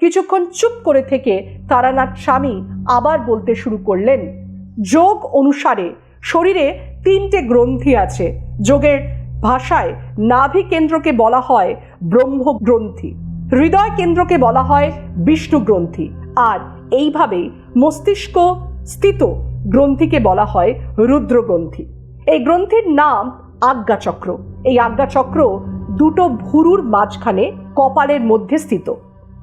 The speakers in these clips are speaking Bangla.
কিছুক্ষণ চুপ করে থেকে তারানাথ স্বামী আবার বলতে শুরু করলেন, যোগ অনুসারে শরীরে তিনটে গ্রন্থি আছে। যোগের ভাষায় নাভি কেন্দ্রকে বলা হয় ব্রহ্ম গ্রন্থি হৃদয় কেন্দ্রকে বলা হয় বিষ্ণু গ্রন্থি, আর এইভাবেই মস্তিষ্ক স্থিত গ্রন্থিকে বলা হয় রুদ্র গ্রন্থি এই গ্রন্থির নাম আজ্ঞাচক্র। এই আজ্ঞাচক্র দুটো ভুরুর মাঝখানে কপালের মধ্যে স্থিত।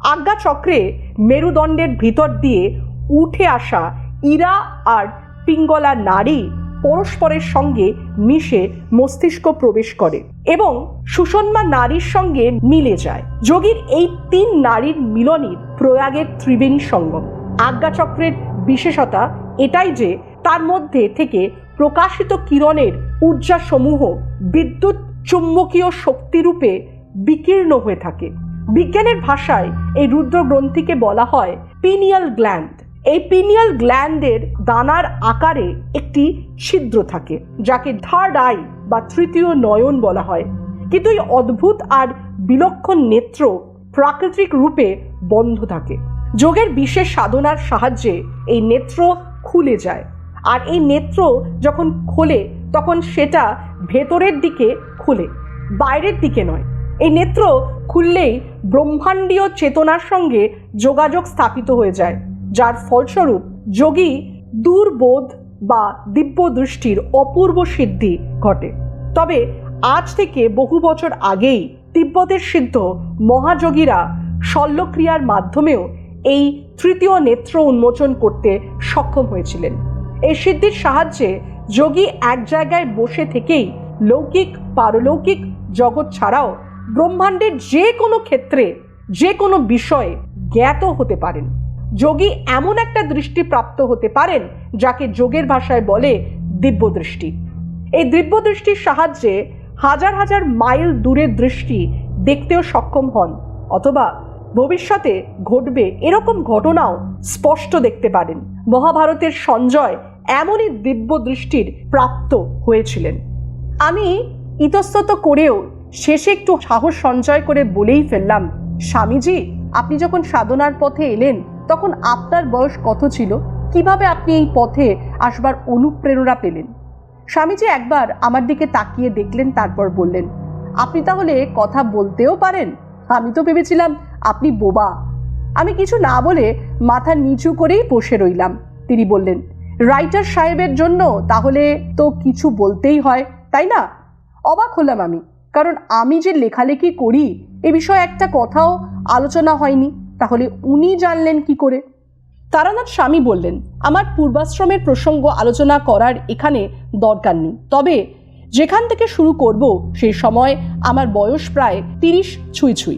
আজ্ঞাচক্রে মেরুদণ্ডের ভিতর দিয়ে উঠে আসা ইরা আর পিঙ্গলা নারী পরস্পরের সঙ্গে মিশে মস্তিষ্ক প্রবেশ করে এবং সুষন্মা নারীর সঙ্গে মিলে যায়। যোগীর এই তিন নারীর মিলনই প্রয়াগের ত্রিবেণী সঙ্গম আজ্ঞাচক্রের বিশেষতা এটাই যে তার মধ্যে থেকে প্রকাশিত কিরণের ঊর্জাসমূহ বিদ্যুৎ চুম্বকীয় শক্তিরূপে বিকীর্ণ হয়ে থাকে। বিজ্ঞানের ভাষায় এই রুদ্র গ্রন্থিকে বলা হয় পিনিয়াল গ্ল্যান্ড। এই পিনিয়াল গ্ল্যান্ডের দানার আকারে একটি ছিদ্র থাকে, যাকে থার্ড আই বা তৃতীয় নয়ন বলা হয়। কিন্তু এই অদ্ভুত আর বিলক্ষণ নেত্র প্রাকৃতিক রূপে বন্ধ থাকে। যোগের বিশেষ সাধনার সাহায্যে এই নেত্র খুলে যায়। আর এই নেত্র যখন খোলে, তখন সেটা ভেতরের দিকে খুলে, বাইরের দিকে নয়। এই নেত্র খুললেই ব্রহ্মাণ্ডীয় চেতনার সঙ্গে যোগাযোগ স্থাপিত হয়ে যায়, যার ফলস্বরূপ যোগী দূরবোধ বা দিব্য দৃষ্টির অপূর্ব সিদ্ধি ঘটে। তবে আজ থেকে বহু বছর আগেই তিব্বতের সিদ্ধ মহাযোগীরা শল্যক্রিয়ার মাধ্যমেও এই তৃতীয় নেত্র উন্মোচন করতে সক্ষম হয়েছিলেন। এই সিদ্ধির সাহায্যে যোগী এক জায়গায় বসে থেকেই লৌকিক, পারলৌকিক জগৎ ছাড়াও ব্রহ্মাণ্ডের যে কোনো ক্ষেত্রে, যে কোনো বিষয়ে জ্ঞাত হতে পারেন। যোগী এমন একটা দৃষ্টি প্রাপ্ত হতে পারেন, যাকে যোগের ভাষায় বলে দিব্য দৃষ্টি এই দিব্য দৃষ্টির সাহায্যে হাজার হাজার মাইল দূরের দৃষ্টি দেখতেও সক্ষম হন, অথবা ভবিষ্যতে ঘটবে এরকম ঘটনাও স্পষ্ট দেখতে পারেন। মহাভারতের সঞ্জয় এমনই দিব্য দৃষ্টির প্রাপ্ত হয়েছিলেন। আমি ইতস্তত করেও শেষে একটু সাহস সঞ্চয় করে বলেই ফেললাম, স্বামীজি, আপনি যখন সাধনার পথে এলেন, তখন আপনার বয়স কত ছিল? কীভাবে আপনি এই পথে আসবার অনুপ্রেরণা পেলেন? স্বামীজি একবার আমার দিকে তাকিয়ে দেখলেন, তারপর বললেন, আপনি তাহলে কথা বলতেও পারেন? আমি তো ভেবেছিলাম আপনি বোবা। আমি কিছু না বলে মাথা নিচু করেই বসে রইলাম। তিনি বললেন, রাইটার সাহেবের জন্য তাহলে তো কিছু বলতেই হয়, তাই না? অবাক হলাম আমি। কারণ আমি যে লেখালেখি করি, এ বিষয়ে একটা কথাও আলোচনা হয়নি। তাহলে উনি জানলেন কি করে? তারানাথ স্বামী বললেন, আমার পূর্বাশ্রমের প্রসঙ্গ আলোচনা করার এখানে দরকার নেই। তবে যেখান থেকে শুরু করব সেই সময় আমার বয়স প্রায় তিরিশ ছুঁই ছুঁই।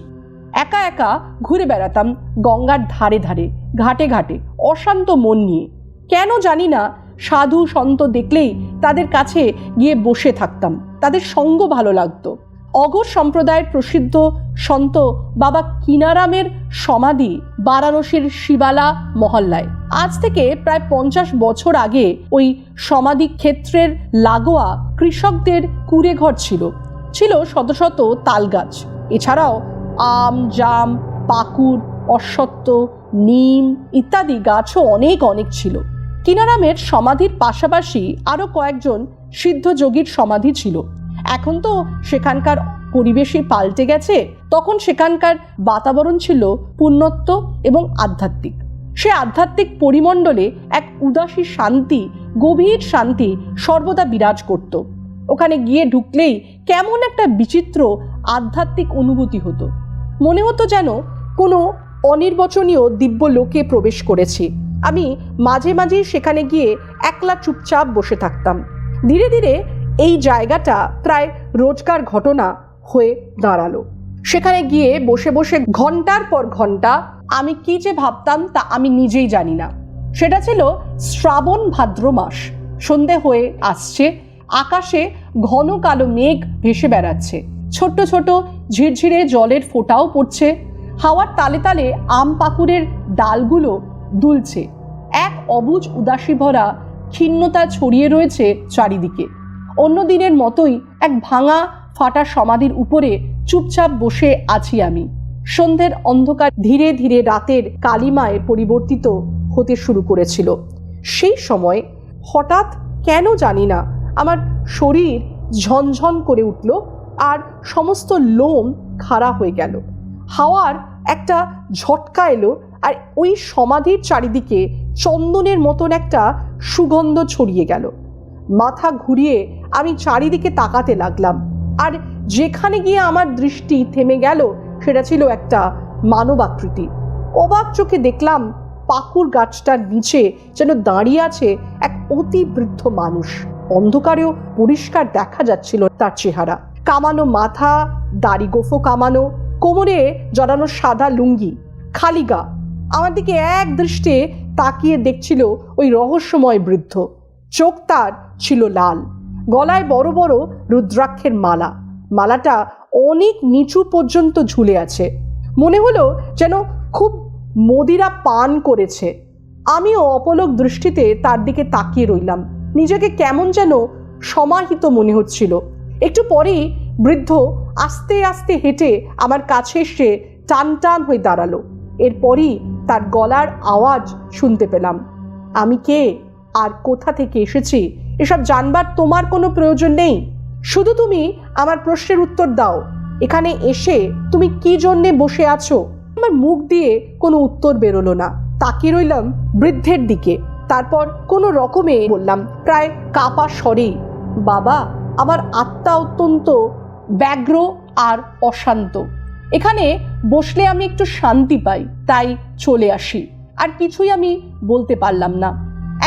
একা একা ঘুরে বেড়াতাম গঙ্গার ধারে ধারে, ঘাটে ঘাটে, অশান্ত মন নিয়ে। কেন জানি না সাধু সন্ত দেখলেই তাদের কাছে গিয়ে বসে থাকতাম। তাদের সঙ্গ ভালো লাগতো। অগর সম্প্রদায়ের প্রসিদ্ধ সন্ত বাবা কিনারামের সমাধি বারাণসীর শিবালা মহল্লায়। আজ থেকে প্রায় পঞ্চাশ বছর আগে ওই সমাধি ক্ষেত্রের লাগোয়া কৃষকদের কুড়ে ঘর ছিল। ছিল শত শত তালগাছ। এছাড়াও আম, জাম পাকুর অশ্বত্থ, নিম ইত্যাদি গাছও অনেক অনেক ছিল। কিনারামের সমাধির পাশাপাশি আরও কয়েকজন সিদ্ধ যোগীর সমাধি ছিল। এখন তো সেখানকার পরিবেশই পাল্টে গেছে, তখন সেখানকার বাতাবরণ ছিল পুণ্যত্ব এবং আধ্যাত্মিক। সে আধ্যাত্মিক পরিমণ্ডলে এক উদাসী শান্তি, গভীর শান্তি সর্বদা বিরাজ করত। ওখানে গিয়ে ঢুকলেই কেমন একটা বিচিত্র আধ্যাত্মিক অনুভূতি হতো। মনে হতো যেন কোনো অনির্বচনীয় দিব্য লোকে প্রবেশ করেছি। আমি মাঝে মাঝেই সেখানে গিয়ে একলা চুপচাপ বসে থাকতাম। ধীরে ধীরে এই জায়গাটা প্রায় রোজকার ঘটনা হয়ে দাঁড়াল। সেখানে গিয়ে বসে বসে ঘণ্টার পর ঘণ্টা আমি কি যে ভাবতাম তা আমি নিজেই জানি না। সেটা ছিল শ্রাবণ ভাদ্র মাস। সন্ধে হয়ে আসছে, আকাশে ঘন কালো মেঘ ভেসে বেড়াচ্ছে। ছোট্ট ছোট ঝিরঝিরে জলের ফোঁটাও পড়ছে। হাওয়ার তালে তালে আম পাকুড়ের ডালগুলো দুলছে। এক অবুজ উদাসী ভরা ক্ষীণতা ছড়িয়ে রয়েছে চারিদিকে। অন্য দিনের মতোই এক ভাঙা, ফাটা সমাধির উপরে চুপচাপ বসে আছি আমি। সন্ধ্যের অন্ধকার ধীরে ধীরে রাতের কালিমায় পরিবর্তিত হতে শুরু করেছিল। সেই সময় হঠাৎ কেন জানি না, আমার শরীর ঝনঝন করে উঠল আর সমস্ত লোম খাড়া হয়ে গেল। হাওয়ার একটা ঝটকা এলো আর ওই সমাধির চারিদিকে চন্দনের মতন একটা সুগন্ধ ছড়িয়ে গেল। মাথা ঘুরিয়ে আমি চারিদিকে তাকাতে লাগলাম। আর যেখানে গিয়ে আমার দৃষ্টি থেমে গেল, সেটা ছিল একটা মানবাকৃতি। অবাক চোখে দেখলাম পাকুর গাছটার নিচে যেন দাঁড়িয়ে আছে এক অতি বৃদ্ধ মানুষ। অন্ধকারেও পরিষ্কার দেখা যাচ্ছিল তার চেহারা। কামানো মাথা, দাড়ি গোফো কামানো, কোমরে জড়ানো সাদা লুঙ্গি, খালি গা। আমার দিকে এক দৃষ্টে তাকিয়ে দেখছিল ওই রহস্যময় বৃদ্ধ। চোখ তার ছিল লাল। গলায় বড় বড় রুদ্রাক্ষের মালা। মালাটা অনেক নিচু পর্যন্ত ঝুলে আছে। মনে হলো যেন খুব মদিরা পান করেছে। আমিও অপলক দৃষ্টিতে তার দিকে তাকিয়ে রইলাম। নিজেকে কেমন যেন সমাহিত মনে হচ্ছিল। একটু পরেই বৃদ্ধ আস্তে আস্তে হেঁটে আমার কাছে এসে টান টান হয়ে দাঁড়াল। এরপরই তার গলার আওয়াজ শুনতে পেলাম। আমি কে? আর কোথা থেকে এসেছি? এসব জানবার তোমার কোনো প্রয়োজন নেই। শুধু তুমি আমার প্রশ্নের উত্তর দাও। এখানে এসে তুমি কি জন্যে বসে আছো? আমার মুখ দিয়ে কোনো উত্তর বেরোলো না। তাকিয়ে রইলাম বৃদ্ধের দিকে। তারপর কোনো রকমে বললাম, প্রায় কাপা স্বরেই বাবা, আমার আত্মা অত্যন্ত ব্যগ্র আর অশান্ত। এখানে বসলে আমি একটু শান্তি পাই, তাই চলে আসি। আর কিছুই আমি বলতে পারলাম না।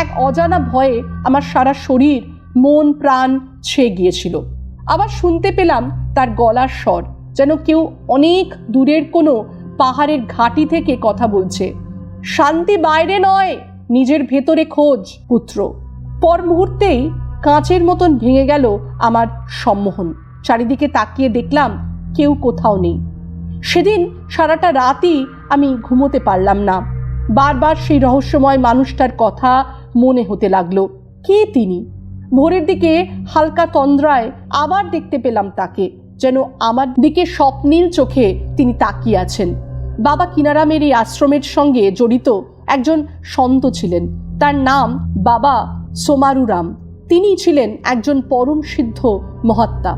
এক অজানা ভয়ে আমার সারা শরীর, মন, প্রাণ ছেয়ে গিয়েছিল। আবার শুনতে পেলাম তার গলার স্বর, যেন কেউ অনেক দূরের কোনো পাহাড়ের ঘাঁটি থেকে কথা বলছে। শান্তি বাইরে নয়, নিজের ভেতরে খোঁজ, পুত্র। পর মুহূর্তেই কাঁচের মতন ভেঙে গেল আমার সম্মোহন। চারিদিকে তাকিয়ে দেখলাম কেউ কোথাও নেই। সেদিন সারাটা রাতই আমি ঘুমোতে পারলাম না। বারবার সেই রহস্যময় মানুষটার কথা মনে হতে লাগল। কে তিনি? ভোরের দিকে হালকা তন্দ্রায় আবার দেখতে পেলাম তাকে, যেন আমার দিকে স্বপ্নীল চোখে তিনি তাকিয়ে আছেন। বাবা কিনারামের এই আশ্রমের সঙ্গে জড়িত একজন সন্ত ছিলেন। তার নাম বাবা সোমারুরাম। তিনি ছিলেন একজন পরম সিদ্ধ মহাত্মা।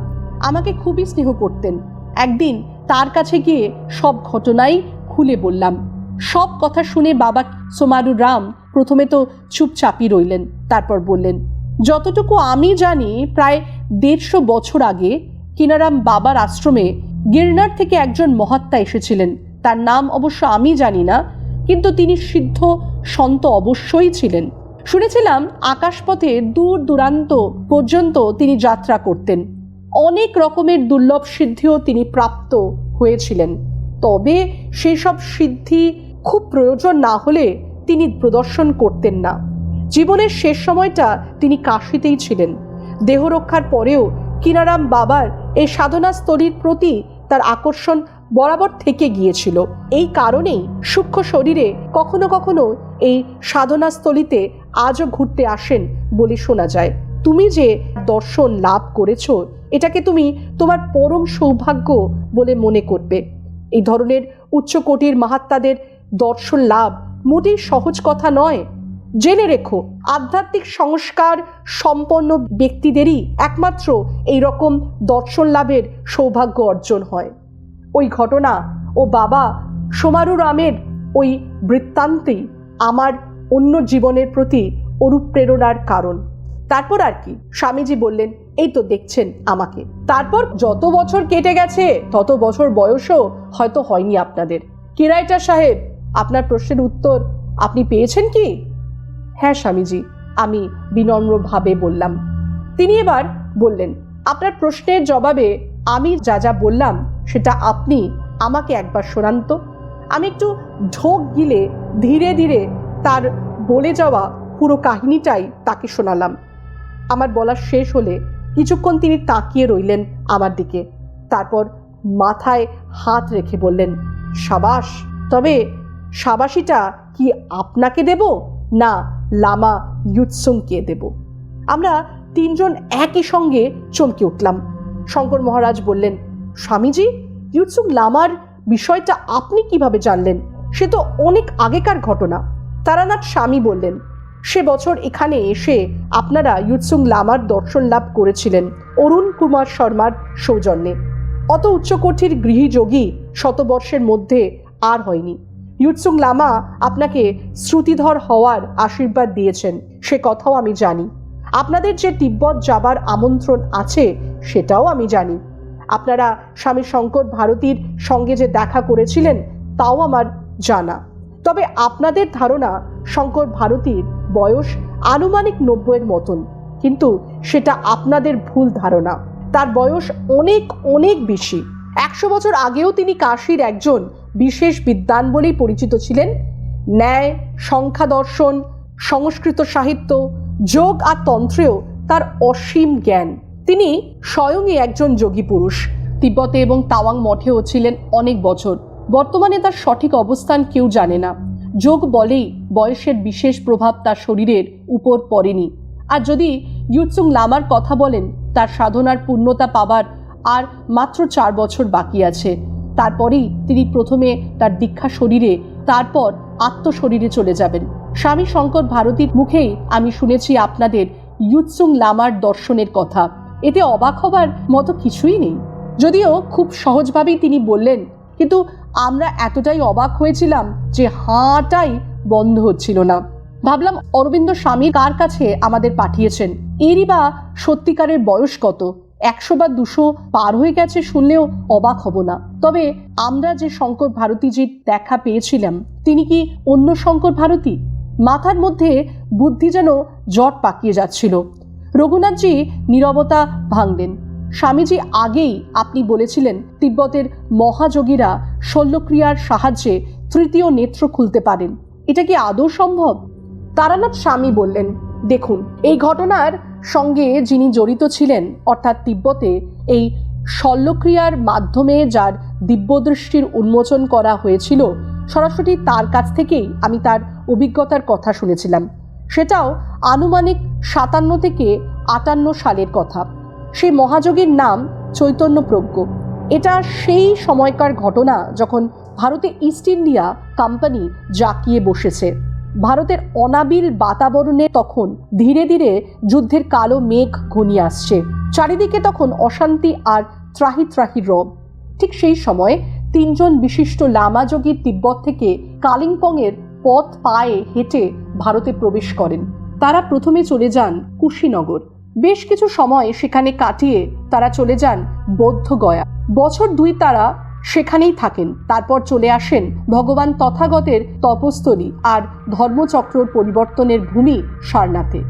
আমাকে খুবই স্নেহ করতেন। একদিন তার কাছে গিয়ে সব ঘটনাই খুলে বললাম। সব কথা শুনে বাবা সোমারুর রাম প্রথমে তো চুপচাপই রইলেন, তারপর বললেন, যতটুকু আমি জানি, প্রায় দেড়শো বছর আগে কিনারাম বাবার আশ্রমে গির্নার থেকে একজন মহাত্মা এসেছিলেন। তার নাম অবশ্য আমি জানি না, কিন্তু তিনি সিদ্ধ সন্ত অবশ্যই ছিলেন। শুনেছিলাম আকাশপথে দূর দূরান্ত পর্যন্ত তিনি যাত্রা করতেন। অনেক রকমের দুর্লভ সিদ্ধিও তিনি প্রাপ্ত হয়েছিলেন। তবে সেসব সিদ্ধি খুব প্রয়োজন না হলে তিনি প্রদর্শন করতেন না। জীবনের শেষ সময়টা তিনি কাশিতেই ছিলেন। দেহ রক্ষার পরেও কিনারাম বাবার এই সাধনাস্থলীর প্রতি তার আকর্ষণ বরাবর থেকে গিয়েছিল। এই কারণেই সূক্ষ্ম শরীরে কখনো কখনো এই সাধনাস্থলিতে আজও ঘুরতে আসেন বলে শোনা যায়। তুমি যে দর্শন লাভ করেছ এটাকে তুমি তোমার পরম সৌভাগ্য বলে মনে করবে। এই ধরনের উচ্চকোটির মাহাত্মাদের দর্শন লাভ মোটেই সহজ কথা নয়। জেনে রেখো, আধ্যাত্মিক সংস্কার সম্পন্ন ব্যক্তিদেরই একমাত্র এই রকম দর্শন লাভের সৌভাগ্য অর্জন হয়। ওই ঘটনা ও বাবা সোমারু রামের ওই বৃত্তান্তেই আমার অন্য জীবনের প্রতি অনুপ্রেরণার কারণ। তারপর আর কি, স্বামীজি বললেন এই তো দেখছেন আমাকে। তারপর যত বছর কেটে গেছে, তত বছর বয়সও হয়তো হয়নি আপনাদের। কিরাইটা সাহেব, আপনার প্রশ্নের উত্তর আপনি পেয়েছেন কি? হ্যাঁ স্বামীজি, আমি বিনম্রভাবে বললাম। তিনি এবার বললেন, আপনার প্রশ্নের জবাবে আমি যা যা বললাম, সেটা আপনি আমাকে একবার শোনান তো। আমি একটু ঢোক গিলে ধীরে ধীরে তার বলে যাওয়া পুরো কাহিনীটাই তাকে শোনালাম। আমার বলা শেষ হলে কিছুক্ষণ তিনি তাকিয়ে রইলেন আমার দিকে। তারপর মাথায় হাত রেখে বললেন, সাবাস, তবে সাবাসিটা কি আপনাকে দেব না লামা ইউৎসুংকে দেব? আমরা তিনজন একই সঙ্গে চমকে উঠলাম। শঙ্কর মহারাজ বললেন, স্বামীজি ইউৎসুং লামার বিষয়টা আপনি কীভাবে জানলেন? সে তো অনেক আগেকার ঘটনা। তারানাথ স্বামী বললেন সে বছর এখানে এসে আপনারা ইউৎসুং লামার দর্শন লাভ করেছিলেন, অরুণ কুমার শর্মার সৌজন্যে। অত উচ্চকোটির গৃহীযোগী শতবর্ষের মধ্যে আর হয়নি। ইউৎসুং লামা আপনাকে শ্রুতিধর হওয়ার আশীর্বাদ দিয়েছেন, সে কথাও আমি জানি। আপনাদের যে তিব্বত যাবার আমন্ত্রণ আছে, সেটাও আমি জানি। আপনারা স্বামী শঙ্কর ভারতীর সঙ্গে যে দেখা করেছিলেন, তাও আমার জানা। তবে আপনাদের ধারণা শঙ্কর ভারতীর বয়স আনুমানিক নব্বইয়ের মতন। কিন্তু সেটা আপনাদের ভুল ধারণা। তার বয়স অনেক অনেক বেশি। একশো বছর আগেও তিনি কাশীর একজন বিশেষ বিদ্বান বলেই পরিচিত ছিলেন। ন্যায়, সংখ্যা দর্শন, সংস্কৃত সাহিত্য, যোগ আর তন্ত্রেও তার অসীম জ্ঞান। তিনি স্বয়ংই একজন যোগী পুরুষ। তিব্বতে এবং তাওয়াং মঠেও ছিলেন অনেক বছর। বর্তমানে তার সঠিক অবস্থান কেউ জানে না। যোগ বলেই বয়সের বিশেষ প্রভাব তার শরীরের উপর পড়েনি। আর যদি ইউৎসুং লামার কথা বলেন, তার সাধনার পূর্ণতা পাবার আর মাত্র চার বছর বাকি আছে। তারপরেই তিনি প্রথমে তার দীক্ষা শরীরে, তারপর আত্মশরীরে চলে যাবেন। স্বামী শঙ্কর ভারতীর মুখেই আমি শুনেছি আপনাদের ইউৎসুং লামার দর্শনের কথা। এতে অবাক হবার মতো কিছুই নেই। যদিও খুব সহজভাবেই তিনি বললেন কিন্তু আমরা এতটাই অবাক হয়েছিলাম যে হাঁটাই বন্ধ হচ্ছিল না। ভাবলাম অরবিন্দ স্বামী কার কাছে আমাদের পাঠিয়েছেন? এরই বা সত্যিকারের বয়স কত? একশো বা দুশো পার হয়ে গেছে শুনলেও অবাক হব না। তবে আমরা যে শঙ্কর ভারতীজির দেখা পেয়েছিলাম, তিনি কি অন্য শঙ্কর ভারতী? মাথার মধ্যে বুদ্ধি যেন জট পাকিয়ে যাচ্ছিল। রঘুনাথজি নীরবতা ভাঙলেন। স্বামীজি আগেই আপনি বলেছিলেন তিব্বতের মহাযোগীরা শল্যক্রিয়ার সাহায্যে তৃতীয় নেত্র খুলতে পারেন। এটা কি আদৌ সম্ভব? তারানাথ স্বামী বললেন, দেখুন, এই ঘটনার সঙ্গে যিনি জড়িত ছিলেন, অর্থাৎ তিব্বতে, এই শল্যক্রিয়ার মাধ্যমে যার দিব্যদৃষ্টির উন্মোচন করা হয়েছিল, সরাসরি তার কাছ থেকেই আমি তার অভিজ্ঞতার কথা শুনেছিলাম। সেটাও আনুমানিক সাতান্ন থেকে আটান্ন সালের কথা। সেই মহাযোগীর নাম চৈতন্য প্রজ্ঞ এটা সেই সময়কার ঘটনা যখন ভারতে ইস্ট ইন্ডিয়া কোম্পানি জাকিয়ে বসেছে। ভারতের অনাবিল বাতাবরণে তখন ধীরে ধীরে যুদ্ধের কালো মেঘ ঘনিয়ে আসছে। চারিদিকে তখন অশান্তি আর ত্রাহি ত্রাহি রব। ঠিক সেই সময়ে তিনজন বিশিষ্ট লামাযোগী তিব্বত থেকে কালিম্পংয়ের পথ পায়ে হেঁটে ভারতে প্রবেশ করেন। তারা প্রথমে চলে যান কুশীনগর। বেশ কিছু সময় সেখানে কাটিয়ে তারা চলে যান বৌদ্ধগয়া বছর দুই তারা সেখানেই থাকেন, তারপর চলে আসেন ভগবান তথাগতের তপস্থলী আর ধর্মচক্রর পরিবর্তনের ভূমি সারনাথে।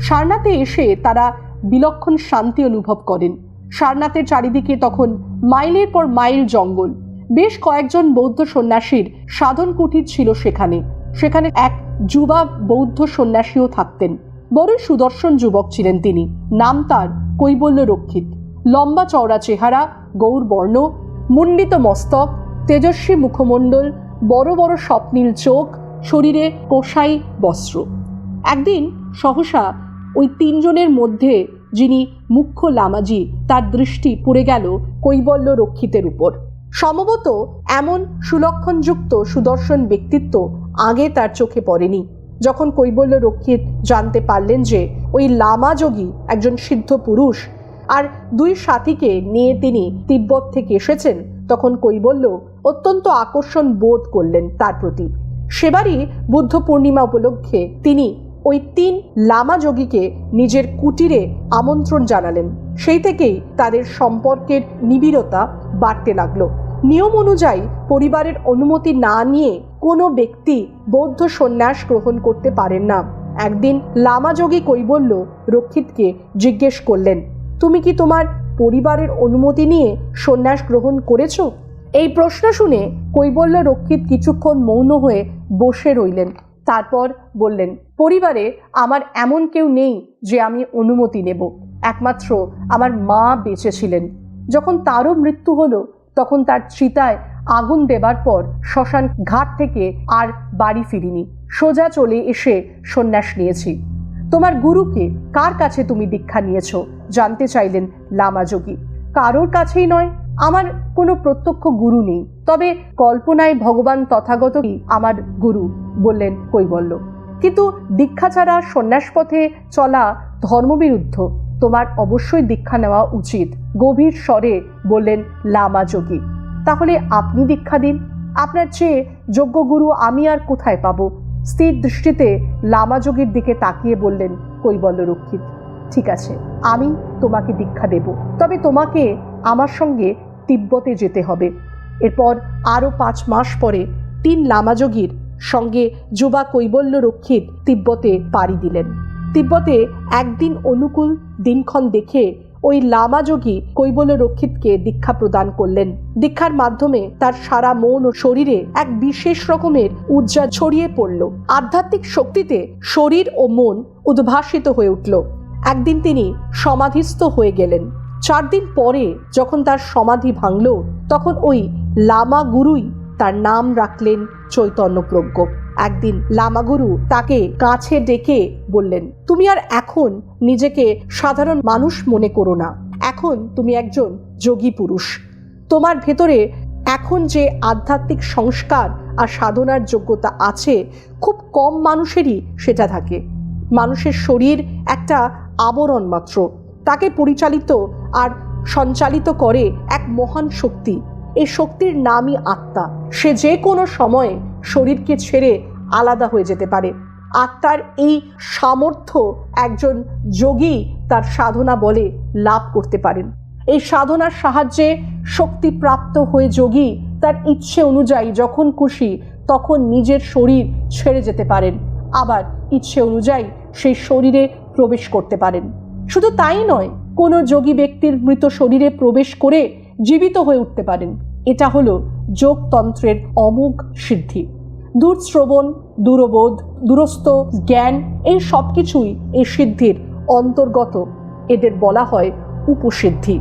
সারনাথে এসে তারা বিলক্ষণ শান্তি অনুভব করেন। সারনাথের চারিদিকে তখন মাইলের পর মাইল জঙ্গল। বেশ কয়েকজন বৌদ্ধ সন্ন্যাসীর সাধন কুটির ছিল সেখানে। সেখানে এক যুবা বৌদ্ধ সন্ন্যাসীও থাকতেন। বড়ই সুদর্শন যুবক ছিলেন তিনি। নাম তার কৈবল্য রক্ষিত লম্বা চওড়া চেহারা, গৌর বর্ণ, মুন্ডিত মস্তক, তেজস্বী মুখমণ্ডল, বড় বড় স্বপ্নীল চোখ, শরীরে কোষাই বস্ত্র। একদিন সহসা ওই তিনজনের মধ্যে যিনি মুখ্য লামাজি, তার দৃষ্টি পড়ে গেল কৈবল্য রক্ষিতের উপর। সম্ভবত এমন সুলক্ষণযুক্ত সুদর্শন ব্যক্তিত্ব আগে তার চোখে পড়েনি। যখন কৈবল্য রক্ষিত জানতে পারলেন যে ওই লামা যোগী একজন সিদ্ধ পুরুষ আর দুই সাথীকে নিয়ে তিনি তিব্বত থেকে এসেছেন, তখন কৈবল্য অত্যন্ত আকর্ষণ বোধ করলেন তার প্রতি। সেবারই বুদ্ধ পূর্ণিমা উপলক্ষে তিনি ওই তিন লামা যোগীকে নিজের কুটিরে আমন্ত্রণ জানালেন। সেই থেকেই তাদের সম্পর্কের নিবিড়তা বাড়তে লাগল। নিয়ম অনুযায়ী পরিবারের অনুমতি না নিয়ে কোনো ব্যক্তি বৌদ্ধ সন্ন্যাস গ্রহণ করতে পারেন না। একদিন লামাযোগী কৈবল্য রক্ষিতকে জিজ্ঞেস করলেন, তুমি কি তোমার পরিবারের অনুমতি নিয়ে সন্ন্যাস গ্রহণ করেছ? এই প্রশ্ন শুনে কৈবল্য রক্ষিত কিছুক্ষণ মৌন হয়ে বসে রইলেন। তারপর বললেন, পরিবারে আমার এমন কেউ নেই যে আমি অনুমতি নেব। একমাত্র আমার মা বেঁচে ছিলেন। যখন তারও মৃত্যু হলো, তখন তার চিতায় আগুন দেবার পর শ্মশান ঘাট থেকে আর বাড়ি ফিরিনি। সোজা চলে এসে সন্ন্যাস নিয়েছি। তোমার গুরুকে কার কাছে তুমি দীক্ষা নিয়েছ? জানতে চাইলেন লামাযোগী কারোর কাছেই নয়, আমার কোনো প্রত্যক্ষ গুরু নেই। তবে কল্পনায় ভগবান তথাগতই আমার গুরু? বললেন কৈবল্য। কিন্তু দীক্ষা ছাড়া সন্ন্যাস পথে চলা ধর্মবিরুদ্ধ, তোমার অবশ্যই দীক্ষা নেওয়া উচিত। গভীর স্বরে বললেন লামা যোগী। তাহলে আপনি দীক্ষা দিন। আপনার চেয়ে যোগ্য গুরু আমি আর কোথায় পাবো? স্থির দৃষ্টিতে লামা যোগীর দিকে তাকিয়ে বললেন কৈবল্য রক্ষিত ঠিক আছে, আমি তোমাকে দীক্ষা দেব। তবে তোমাকে আমার সঙ্গে তিব্বতে যেতে হবে। এরপর আরও পাঁচ মাস পরে তিন লামাযোগীর সঙ্গে যুবা কৈবল্য রক্ষিত তিব্বতে পাড়ি দিলেন। তিব্বতে একদিন অনুকূল দিনক্ষণ দেখে ওই লামাযোগী কৈবল্য রক্ষিতকে দীক্ষা প্রদান করলেন। দীক্ষার মাধ্যমে তার সারা মন ও শরীরে এক বিশেষ রকমের উর্জা ছড়িয়ে পড়ল। আধ্যাত্মিক শক্তিতে শরীর ও মন উদ্ভাসিত হয়ে উঠল। একদিন তিনি সমাধিস্থ হয়ে গেলেন। চার দিন পরে যখন তার সমাধি ভাঙল, তখন ওই লামা গুরুই তার নাম রাখলেন চৈতন্য প্রজ্ঞ একদিন লামাগুরু তাকে কাছে ডেকে বললেন, তুমি আর এখন নিজেকে সাধারণ মানুষ মনে করো না। এখন তুমি একজন যোগী পুরুষ। তোমার ভেতরে এখন যে আধ্যাত্মিক সংস্কার আর সাধনার যোগ্যতা আছে, খুব কম মানুষেরই সেটা থাকে। মানুষের শরীর একটা আবরণ মাত্র। তাকে পরিচালিত আর সঞ্চালিত করে এক মহান শক্তি। এই শক্তির নামই আত্মা। সে যে কোনো সময়ে শরীরকে ছেড়ে আলাদা হয়ে যেতে পারে। আত্মার এই সামর্থ্য একজন যোগী তার সাধনা বলে লাভ করতে পারেন। এই সাধনার সাহায্যে শক্তিপ্রাপ্ত হয়ে যোগী তার ইচ্ছে অনুযায়ী যখন খুশি তখন নিজের শরীর ছেড়ে যেতে পারেন। আবার ইচ্ছে অনুযায়ী সেই শরীরে প্রবেশ করতে পারেন। শুধু তাই নয়, কোনো যোগী ব্যক্তির মৃত শরীরে প্রবেশ করে জীবিত হয়ে উঠতে পারেন। এটা হলো যোগতন্ত্রের অমোঘ সিদ্ধি। দূরশ্রবণ, দূরবোধ, দূরস্থ, জ্ঞান, এই সব কিছুই এই সিদ্ধির অন্তর্গত। এদের বলা হয় উপসিদ্ধি।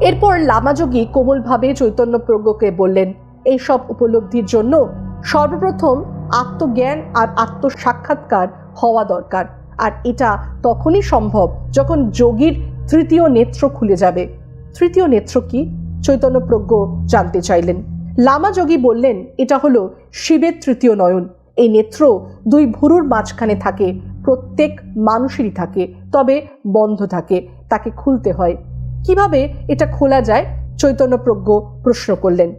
এরপর লামাযোগী কোমলভাবে চৈতন্য প্রজ্ঞকে বললেন এই সব উপলব্ধির জন্য সর্বপ্রথম আত্মজ্ঞান আর আত্মসাক্ষাৎকার হওয়া দরকার। আর এটা তখনই সম্ভব যখন যোগীর তৃতীয় নেত্র খুলে যাবে। তৃতীয় নেত্র কি? চৈতন্য প্রজ্ঞ জানতে চাইলেন। লামা যোগী বললেন, এটা হলো শিবের তৃতীয় নয়ন। এই নেত্র দুই ভুরুর মাঝখানে থাকে, প্রত্যেক মানুষেরই থাকে, তবে বন্ধ থাকে, তাকে খুলতে হয়। কীভাবে এটা খোলা যায়? চৈতন্য প্রজ্ঞ প্রশ্ন করলেন,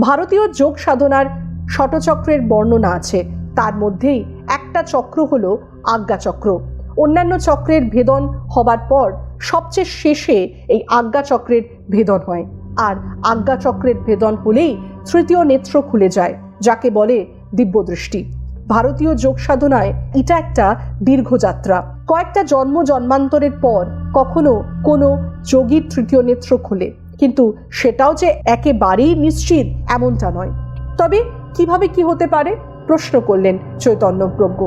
ভারতীয় যোগ সাধনার ষটচক্রের বর্ণনা আছে। তার মধ্যেই একটা চক্র হলো আজ্ঞাচক্র। অন্যান্য চক্রের ভেদন হবার পর সবচেয়ে শেষে এই আজ্ঞা চক্রের ভেদন হয়। আর আজ্ঞা চক্রের ভেদন হলেই তৃতীয় নেত্র খুলে যায়, যাকে বলে দিব্যদৃষ্টি। ভারতীয় যোগ সাধনায় এটা একটা দীর্ঘ যাত্রা কয়েকটা জন্ম জন্মান্তরের পর কখনো কোনো যোগীর তৃতীয় নেত্র খোলে, কিন্তু সেটাও যে একেবারেই নিশ্চিত এমনটা নয়। তবে কীভাবে কি হতে পারে? প্রশ্ন করলেন চৈতন্য প্রজ্ঞ।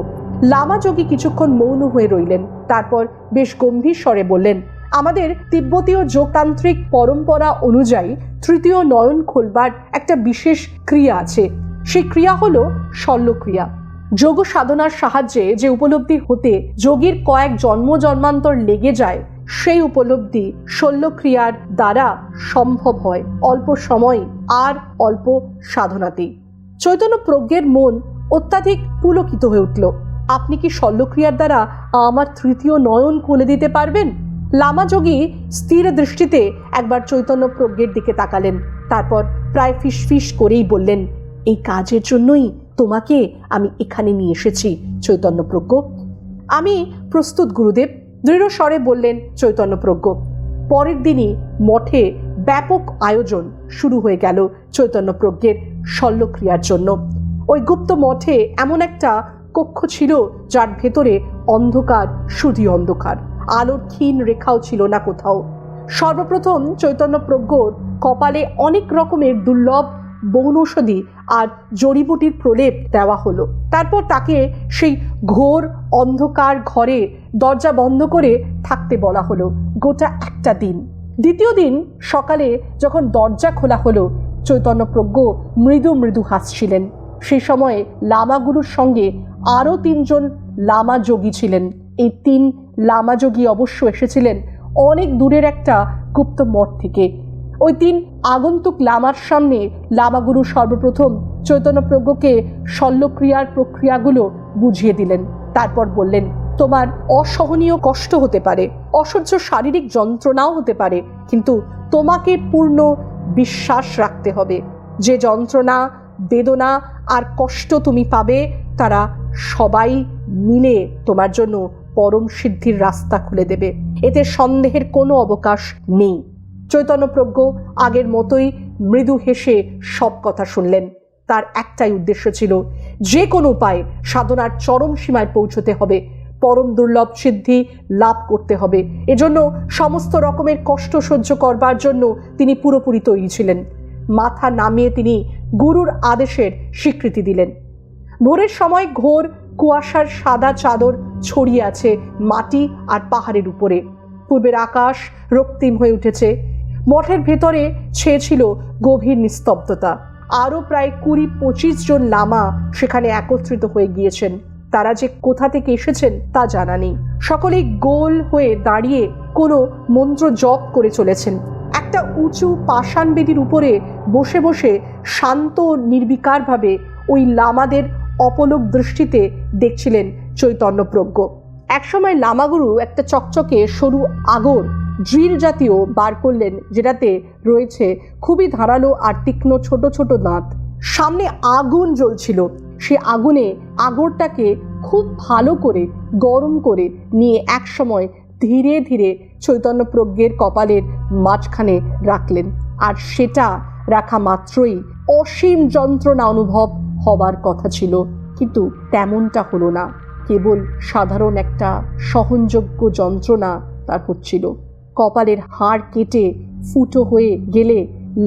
লামা যোগী কিছুক্ষণ মৌন হয়ে রইলেন, তারপর বেশ গম্ভীর স্বরে বললেন আমাদের তিব্বতীয় যোগতান্ত্রিক পরম্পরা অনুযায়ী তৃতীয় নয়ন খোলবার একটা বিশেষ ক্রিয়া আছে। সেই ক্রিয়া হলো শল্যক্রিয়া। যোগ সাধনার সাহায্যে যে উপলব্ধি হতে যোগীর কয়েক জন্ম জন্মান্তর লেগে যায়, সেই উপলব্ধি শল্যক্রিয়ার দ্বারা সম্ভব হয় অল্প সময় আর অল্প সাধনাতেই চৈতন্য প্রজ্ঞের মন অত্যাধিক পুলকিত হয়ে উঠল। আপনি কি শল্যক্রিয়ার দ্বারা আমার তৃতীয় নয়ন খুলে দিতে পারবেন? লামাযোগী স্থির দৃষ্টিতে একবার চৈতন্য প্রজ্ঞের দিকে তাকালেন। তারপর প্রায় ফিসফিস করেই বললেন, এই কাজের জন্যই তোমাকে আমি এখানে নিয়ে এসেছি, চৈতন্য প্রজ্ঞ। আমি প্রস্তুত, গুরুদেব। দৃঢ় স্বরে বললেন, চৈতন্য প্রজ্ঞ, পরের দিনই মঠে ব্যাপক আয়োজন শুরু হয়ে গেল চৈতন্য প্রজ্ঞের শল্যক্রিয়ার জন্য। ওই গুপ্ত মঠে এমন একটা কক্ষ ছিল যার ভেতরে অন্ধকার শুধু অন্ধকার। আলোর ক্ষীণ রেখাও ছিল না কোথাও। সর্বপ্রথম চৈতন্য প্রজ্ঞর কপালে অনেক রকমের দুর্লভ বনৌষধি আর জড়িবুটির প্রলেপ দেওয়া হলো। তারপর তাকে সেই ঘোর অন্ধকার ঘরে দরজা বন্ধ করে থাকতে বলা হলো গোটা একটা দিন। দ্বিতীয় দিন সকালে যখন দরজা খোলা হলো, চৈতন্য প্রজ্ঞ মৃদু মৃদু হাসছিলেন। সেই সময়ে লামাগুরুর সঙ্গে আরও তিনজন লামা যোগী ছিলেন। এই তিন লামা যোগী অবশ্য এসেছিলেন অনেক দূরের একটা গুপ্ত মঠ থেকে। ওই তিন আগন্তুক লামার সামনে লামাগুরু সর্বপ্রথম চৈতন্যপ্রজ্ঞকে শল্যক্রিয়ার প্রক্রিয়াগুলো বুঝিয়ে দিলেন। তারপর বললেন, তোমার অসহনীয় কষ্ট হতে পারে, অসহ্য শারীরিক যন্ত্রণাও হতে পারে, কিন্তু তোমাকে পূর্ণ বিশ্বাস রাখতে হবে। যে যন্ত্রণা, বেদনা আর কষ্ট তুমি পাবে, তারা সবাই মিলে তোমার জন্য পরম সিদ্ধির রাস্তা খুলে দেবে। এতে সন্দেহের কোনো অবকাশ নেই। চৈতন্যপ্রজ্ঞ আগের মতোই মৃদু হেসে সব কথা শুনলেন। তার একটাই উদ্দেশ্য ছিল, যে কোনো উপায়ে সাধনার চরম সীমায় পৌঁছতে হবে। পরম দুর্লভ সিদ্ধি লাভ করতে হবে। এজন্য সমস্ত রকমের কষ্ট সহ্য করবার জন্য তিনি পুরোপুরি তৈরি ছিলেন। মাথা নামিয়ে তিনি গুরুর আদেশের স্বীকৃতি দিলেন। ভোরের সময় ঘোর কুয়াশার সাদা চাদর ছড়িয়ে আছে মাটি আর পাহাড়ের উপরে। পূর্বের আকাশ রক্তিম হয়ে উঠেছে। মঠের ভেতরে ছেয়েছিল গভীর নিস্তব্ধতা। আরও প্রায় কুড়ি পঁচিশ জন লামা সেখানে একত্রিত হয়ে গিয়েছেন। তারা যে কোথা থেকে এসেছেন তা জানা নেই। সকলেই গোল হয়ে দাঁড়িয়ে কোনো মন্ত্র জপ করে চলেছেন। একটা উঁচু পাষাণ বেদির উপরে বসে বসে শান্ত নির্বিকারভাবে ওই লামাদের অপলক দৃষ্টিতে দেখছিলেন চৈতন্যপ্রজ্ঞ। একসময় লামাগুরু একটা চকচকে সরু আগর ড্রিল জাতীয়, বার করলেন, যেটাতে রয়েছে খুবই ধারালো আর তীক্ষ্ণ ছোট ছোট দাঁত। সামনে আগুন জ্বলছিল। সে আগুনে আগরটাকে খুব ভালো করে গরম করে নিয়ে একসময় ধীরে ধীরে চৈতন্যপ্রজ্ঞের কপালের মাঝখানে রাখলেন। আর সেটা রাখা মাত্রই অসীম যন্ত্রণা অনুভব হবার কথা ছিল, কিন্তু তেমনটা হলো না। কেবল সাধারণ একটা সহনযোগ্য যন্ত্রণা তার হচ্ছিল। কপালের হাড় কেটে ফুটো হয়ে গেলে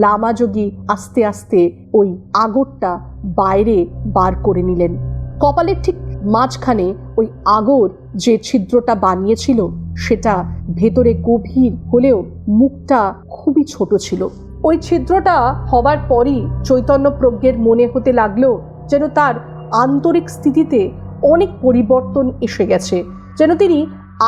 লামাযোগী আস্তে আস্তে ওই আগরটা বাইরে বার করে নিলেন। কপালের ঠিক মাঝখানে ওই আগর যে ছিদ্রটা বানিয়েছিল, সেটা ভেতরে গভীর হলেও মুখটা খুবই ছোট ছিল। ওই ছিদ্রটা হবার পরই চৈতন্য প্রজ্ঞের মনে হতে লাগল যেন তার আন্তরিক স্থিতিতে অনেক পরিবর্তন এসে গেছে, যেন তিনি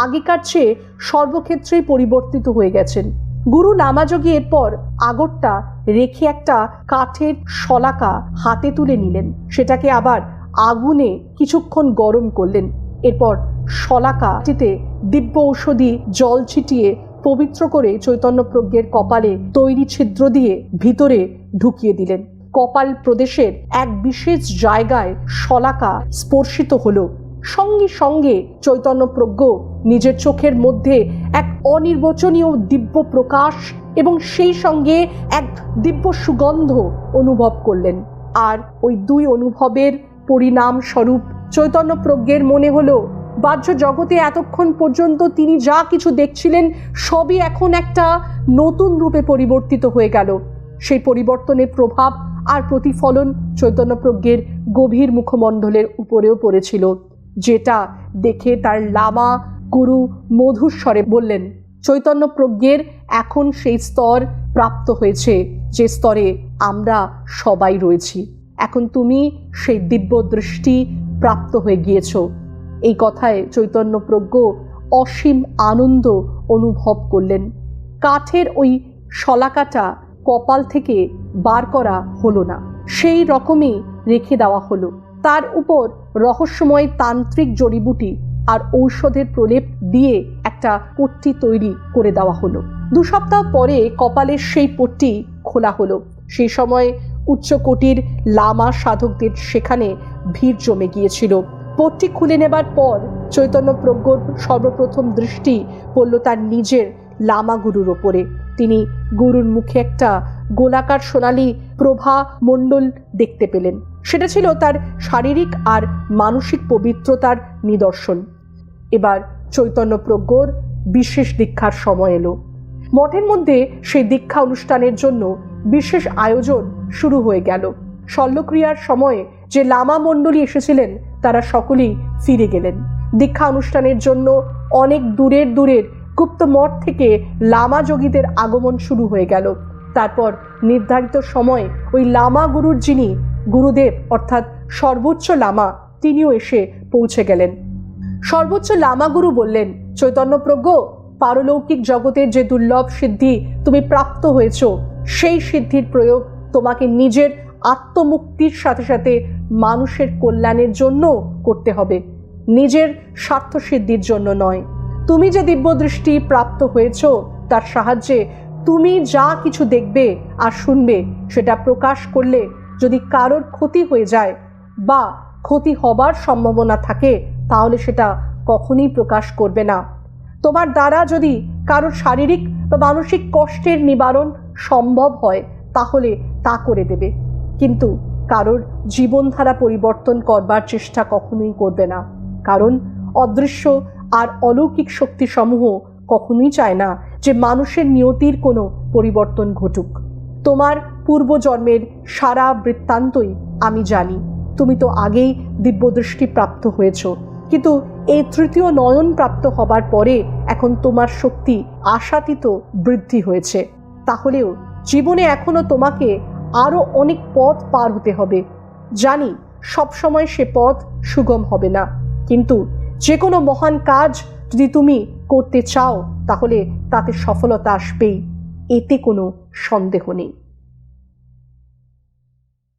আগেকার চেয়ে সর্বক্ষেত্রেই পরিবর্তিত হয়ে গেছেন। গুরু নামাযোগী এরপর আগরটা রেখে একটা কাঠের শলাকা হাতে তুলে নিলেন। সেটাকে আবার আগুনে কিছুক্ষণ গরম করলেন। এরপর শলাকাটিতে দিব্য ঔষধি জল ছিটিয়ে পবিত্র করে চৈতন্যপ্রজ্ঞের কপালে তৈরি ছিদ্র দিয়ে ভিতরে ঢুকিয়ে দিলেন। কপাল প্রদেশের এক বিশেষ জায়গায় শলাকা স্পর্শিত হলো। সঙ্গে সঙ্গে চৈতন্যপ্রজ্ঞ নিজের চোখের মধ্যে এক অনির্বচনীয় দিব্য প্রকাশ এবং সেই সঙ্গে এক দিব্য সুগন্ধ অনুভব করলেন। আর ওই দুই অনুভবের পরিণাম স্বরূপ চৈতন্যপ্রজ্ঞের মনে হলো, বাহ্য জগতে এতক্ষণ পর্যন্ত তিনি যা কিছু দেখছিলেন সবই এখন একটা নতুন রূপে পরিবর্তিত হয়ে গেল। সেই পরিবর্তনের প্রভাব আর প্রতিফলন চৈতন্যপ্রজ্ঞের গভীর মুখমণ্ডলের উপরেও পড়েছিল, যেটা দেখে তার লামা গুরু মধুর স্বরে বললেন চৈতন্যপ্রজ্ঞের এখন সেই স্তর প্রাপ্ত হয়েছে, যে স্তরে আমরা সবাই রয়েছি। এখন তুমি সেই দিব্য দৃষ্টি প্রাপ্ত হয়ে গিয়েছ। এই কথায় চৈতন্যপ্রজ্ঞ অসীম আনন্দ অনুভব করলেন। কাঠের ওই শলাকাটা কপাল থেকে বার করা হলো না। সেই রকমই রেখে দেওয়া হলো। তার উপর রহস্যময় তান্ত্রিক জড়িবুটি আর ঔষধের প্রলেপ দিয়ে একটা পট্টি তৈরি করে দেওয়া হলো। দু সপ্তাহ পরে কপালের সেই পট্টি খোলা হলো। সেই সময় উচ্চকোটির লামা সাধকদের সেখানে ভিড় জমে গিয়েছিল। পট্টি খুলে নেবার পর চৈতন্য প্রজ্ঞর সর্বপ্রথম দৃষ্টি পড়ল তার নিজের লামা গুরুর ওপরে। তিনি গুরুর মুখে একটা গোলাকার সোনালি প্রভা মণ্ডল দেখতে পেলেন। সেটা ছিল তার শারীরিক আর মানসিক পবিত্রতার নিদর্শন। এবার চৈতন্য প্রজ্ঞর বিশেষ দীক্ষার সময় এলো। মঠের মধ্যে সেই দীক্ষা অনুষ্ঠানের জন্য বিশেষ আয়োজন শুরু হয়ে গেল। শল্যক্রিয়ার সময়ে যে লামা মণ্ডলী এসেছিলেন, তারা সকলেই ফিরে গেলেন। দীক্ষা অনুষ্ঠানের জন্য অনেক দূরের দূরের গুপ্ত মঠ থেকে লামা যোগীদের আগমন শুরু হয়ে গেল। তারপর নির্ধারিত সময় ওই লামা গুরুর যিনি গুরুদেব, অর্থাৎ সর্বোচ্চ লামা, তিনিও এসে পৌঁছে গেলেন। সর্বোচ্চ লামা গুরু বললেন চৈতন্যপ্রজ্ঞ পারলৌকিক জগতের যে দুর্লভ সিদ্ধি তুমি প্রাপ্ত হয়েছ, সেই সিদ্ধির প্রয়োগ তোমাকে নিজের আত্মমুক্তির সাথে সাথে মানুষের কল্যাণের জন্য করতে হবে। নিজের স্বার্থ সিদ্ধির জন্য নয়। তুমি যে দিব্যদৃষ্টি প্রাপ্ত হয়েছ, তার সাহায্যে তুমি যা কিছু দেখবে আর শুনবে, সেটা প্রকাশ করলে যদি কারোর ক্ষতি হয়ে যায় বা ক্ষতি হবার সম্ভাবনা থাকে, তাহলে সেটা কখনোই প্রকাশ করবে না। তোমার দ্বারা যদি কারোর শারীরিক বা মানসিক কষ্টের নিবারণ সম্ভব হয়, তাহলে তা করে দেবে। কিন্তু কারোর জীবনধারা পরিবর্তন করবার চেষ্টা কখনোই করবে না। কারণ অদৃশ্য আর অলৌকিক শক্তিসমূহ কখনোই চায় না যে মানুষের নিয়তির কোনো পরিবর্তন ঘটুক। তোমার পূর্বজন্মের সারা বৃত্তান্তই আমি জানি। তুমি তো আগেই দিব্যদৃষ্টি প্রাপ্ত হয়েছ। কিন্তু এই তৃতীয় নয়ন প্রাপ্ত হবার পরে এখন তোমার শক্তি আশাতীত বৃদ্ধি হয়েছে। তাহলেও জীবনে এখনও তোমাকে আরও অনেক পথ পার হতে হবে। জানি সবসময় সে পথ সুগম হবে না। কিন্তু যে কোনো মহান কাজ যদি তুমি করতে চাও, তাহলে তাতে সফলতা আসবেই। এতে কোনো সন্দেহ নেই।